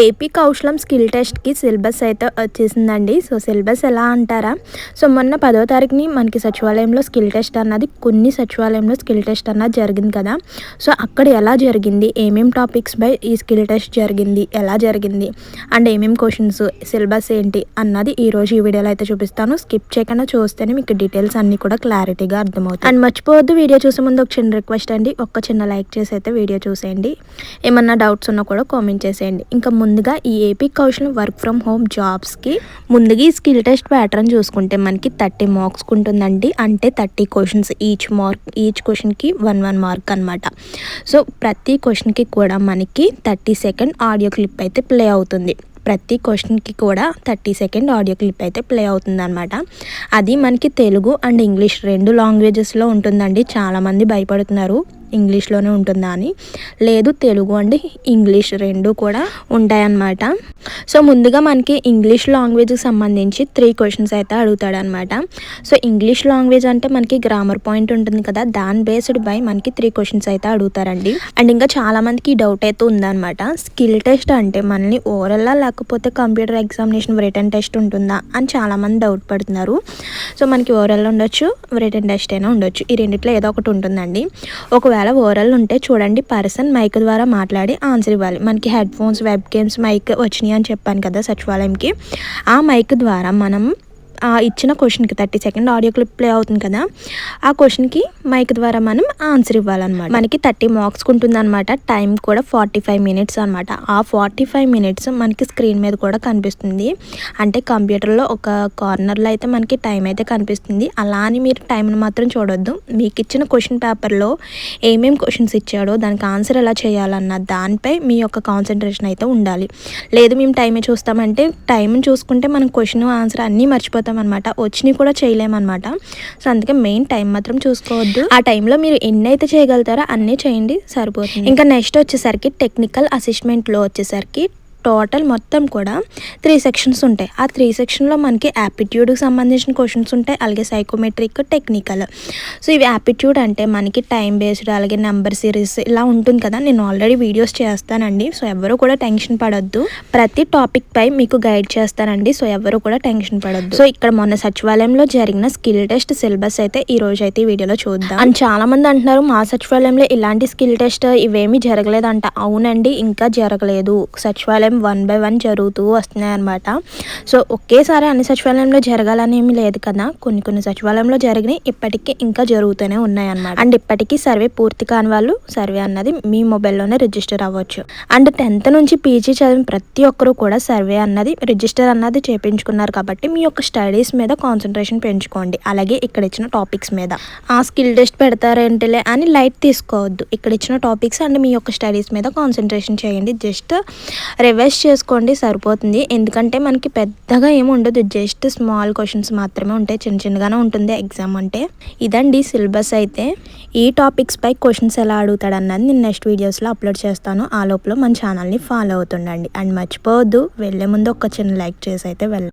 AP Kaushalam skill టెస్ట్కి syllabus అయితే వచ్చేసిందండి. సో సిలబస్ ఎలా అంటారా? సో మొన్న పదో తారీఖుని మనకి సచివాలయంలో స్కిల్ టెస్ట్ అన్నది కొన్ని సచివాలయంలో స్కిల్ టెస్ట్ అన్నది జరిగింది కదా. సో అక్కడ ఎలా జరిగింది? ఏమేమి టాపిక్స్ బై ఈ స్కిల్ టెస్ట్ జరిగింది? ఎలా జరిగింది? అండ్ ఏమేమి క్వశ్చన్స్? సిలబస్ ఏంటి? అన్నది ఈరోజు ఈ వీడియోలో అయితే చూపిస్తాను. స్కిప్ చేయకుండా చూస్తేనే మీకు డీటెయిల్స్ అన్నీ కూడా క్లారిటీగా అర్థమవుతాయి. అండ్ మర్చిపోవద్దు వీడియో చూసే ముందు ఒక చిన్న రిక్వెస్ట్ అండి. ఒక్క చిన్న లైక్ చేసి అయితే వీడియో చూసేయండి. ఏమన్నా డౌట్స్ ఉన్నా కూడా కామెంట్ చేసేయండి. ఇంకా ముందుగా ఈ AP Kaushalam work from home జాబ్స్కి ముందుగా ఈ స్కిల్ టెస్ట్ ప్యాటర్న్ చూసుకుంటే మనకి థర్టీ మార్క్స్ ఉంటుందండి. అంటే thirty questions each mark each క్వశ్చన్కి వన్ వన్ మార్క్ అనమాట సో ప్రతి క్వశ్చన్కి కూడా మనకి థర్టీ సెకండ్ ఆడియో క్లిప్ అయితే ప్లే అవుతుంది. ప్రతి క్వశ్చన్కి కూడా థర్టీ సెకండ్ ఆడియో క్లిప్ అయితే ప్లే అవుతుంది అనమాట అది మనకి తెలుగు అండ్ ఇంగ్లీష్ రెండు లాంగ్వేజెస్లో ఉంటుందండి. చాలామంది భయపడుతున్నారు. ఇంగ్లీష్లోనే ఉంటుందా అని. లేదు తెలుగు అండ్ ఇంగ్లీష్ రెండు కూడా ఉంటాయన్నమాట. సో ముందుగా మనకి ఇంగ్లీష్ లాంగ్వేజ్కి సంబంధించి త్రీ క్వశ్చన్స్ అయితే అడుగుతాడనమాట సో ఇంగ్లీష్ లాంగ్వేజ్ అంటే మనకి గ్రామర్ పాయింట్ ఉంటుంది కదా దాని బేస్డ్ బై మనకి త్రీ క్వశ్చన్స్ అయితే అడుగుతారండి. అండ్ ఇంకా చాలామందికి డౌట్ అయితే ఉందన్నమాట. స్కిల్ టెస్ట్ అంటే మనల్ని ఓవరాల్లా లేకపోతే కంప్యూటర్ ఎగ్జామినేషన్ రిటర్న్ టెస్ట్ ఉంటుందా అని చాలామంది డౌట్ పడుతున్నారు. సో మనకి ఓవరాల్ ఉండొచ్చు రిటర్న్ టెస్ట్ అయినా ఉండొచ్చు. ఈ రెండిట్లో ఏదో ఒకటి ఉంటుందండి. ఒకవేళ ఓవరాల్ ఉంటే చూడండి పర్సన్ మైక్ ద్వారా మాట్లాడి ఆన్సర్ ఇవ్వాలి. మనకి headphones webcams mic వచ్చినాయి అని చెప్పాను కదా సచివాలయంకి. ఆ మైక్ ద్వారా మనం ఇచ్చిన క్వశ్చన్కి thirty second audio clip play అవుతుంది కదా ఆ క్వశ్చన్కి మైక్ ద్వారా మనం ఆన్సర్ ఇవ్వాలన్నమాట. మనకి థర్టీ మార్క్స్ అనమాట టైం కూడా ఫార్టీ ఫైవ్ మినిట్స్ అనమాట ఆ ఫార్టీ ఫైవ్ మినిట్స్ మనకి స్క్రీన్ మీద కూడా కనిపిస్తుంది. అంటే కంప్యూటర్లో ఒక కార్నర్లో అయితే మనకి టైం అయితే కనిపిస్తుంది. అలా అని మీరు టైంని మాత్రం చూడొద్దు. మీకు ఇచ్చిన క్వశ్చన్ పేపర్లో ఏమేమి క్వశ్చన్స్ ఇచ్చాడో దానికి ఆన్సర్ ఎలా చేయాలన్న దానిపై మీ యొక్క కాన్సన్ట్రేషన్ అయితే ఉండాలి. లేదు మేము టైమే చూస్తామంటే టైం చూసుకుంటే మనం క్వశ్చన్ ఆన్సర్ అన్నీ మర్చిపోతాం. అనమాట వచ్చినవి కూడా చేయలేమన్నమాట. సో అందుకే మెయిన్ టైం మాత్రం చూసుకోవద్దు. ఆ టైంలో మీరు ఎన్ని అయితే చేయగలుగుతారో అన్నీ చేయండి సరిపోతుంది. ఇంకా నెక్స్ట్ వచ్చేసరికి టెక్నికల్ అసిస్మెంట్లో వచ్చేసరికి టోటల్ మొత్తం కూడా త్రీ సెక్షన్స్ ఉంటాయి. ఆ త్రీ సెక్షన్లో మనకి యాప్టిట్యూడ్కి సంబంధించిన క్వశ్చన్స్ ఉంటాయి. అలాగే సైకోమెట్రిక్ టెక్నికల్. సో ఇవి యాప్టిట్యూడ్ అంటే మనకి టైం బేస్డ్ అలాగే నెంబర్ సిరీస్ ఇలా ఉంటుంది కదా. నేను ఆల్రెడీ వీడియోస్ చేస్తానండి. సో ఎవరు కూడా టెన్షన్ పడొద్దు. ప్రతి టాపిక్ పై మీకు గైడ్ చేస్తానండి. సో ఎవరు కూడా టెన్షన్ పడొద్దు. సో ఇక్కడ మొన్న సచివాలయంలో జరిగిన స్కిల్ టెస్ట్ సిలబస్ అయితే ఈ రోజు అయితే ఈ వీడియోలో చూద్దాం. అండ్ చాలా మంది అంటున్నారు మా సచివాలయంలో ఇలాంటి స్కిల్ టెస్ట్ ఇవేమీ జరగలేదంట. అవునండి ఇంకా జరగలేదు. సచివాలయం సచివాలయం వన్ బై వన్ జరుగుతూ వస్తున్నాయి అనమాట సో ఒకేసారి అన్ని సచివాలయంలో జరగాలని ఏమి లేదు కదా. కొన్ని కొన్ని సచివాలయంలో జరిగినాయి ఇప్పటికీ ఇంకా జరుగుతూనే ఉన్నాయి అనమాట అండ్ ఇప్పటికీ సర్వే పూర్తి కాని వాళ్ళు సర్వే అన్నది మీ మొబైల్లోనే రిజిస్టర్ అవ్వచ్చు. అండ్ టెన్త్ నుంచి పీజీ చదివిన ప్రతి ఒక్కరూ కూడా సర్వే అన్నది రిజిస్టర్ అన్నది చేపించుకున్నారు కాబట్టి మీ యొక్క స్టడీస్ మీద కాన్సన్ట్రేషన్ పెంచుకోండి. అలాగే ఇక్కడ ఇచ్చిన టాపిక్స్ మీద. ఆ స్కిల్ టెస్ట్ పెడతారేంటిలే అని లైట్ తీసుకోవద్దు. ఇక్కడ ఇచ్చిన టాపిక్స్ అండ్ మీ యొక్క స్టడీస్ మీద కాన్సన్ట్రేషన్ చేయండి. జస్ట్ రివైజ్ చేసుకోండి సరిపోతుంది. ఎందుకంటే మనకి పెద్దగా ఏమి ఉండదు. జస్ట్ స్మాల్ క్వశ్చన్స్ మాత్రమే ఉంటాయి. చిన్న చిన్నగానే ఉంటుంది ఎగ్జామ్ అంటే. ఇదండి సిలబస్ అయితే. ఈ టాపిక్స్ పై క్వశ్చన్స్ ఎలా అడుగుతాడు అన్నది నేను నెక్స్ట్ వీడియోస్లో అప్లోడ్ చేస్తాను. ఆ లోపల మన ఛానల్ని ఫాలో అవుతుండండి. అండ్ మర్చిపోవద్దు. వెళ్ళే ముందు ఒక చిన్న లైక్ చేసి అయితే వెళ్ళ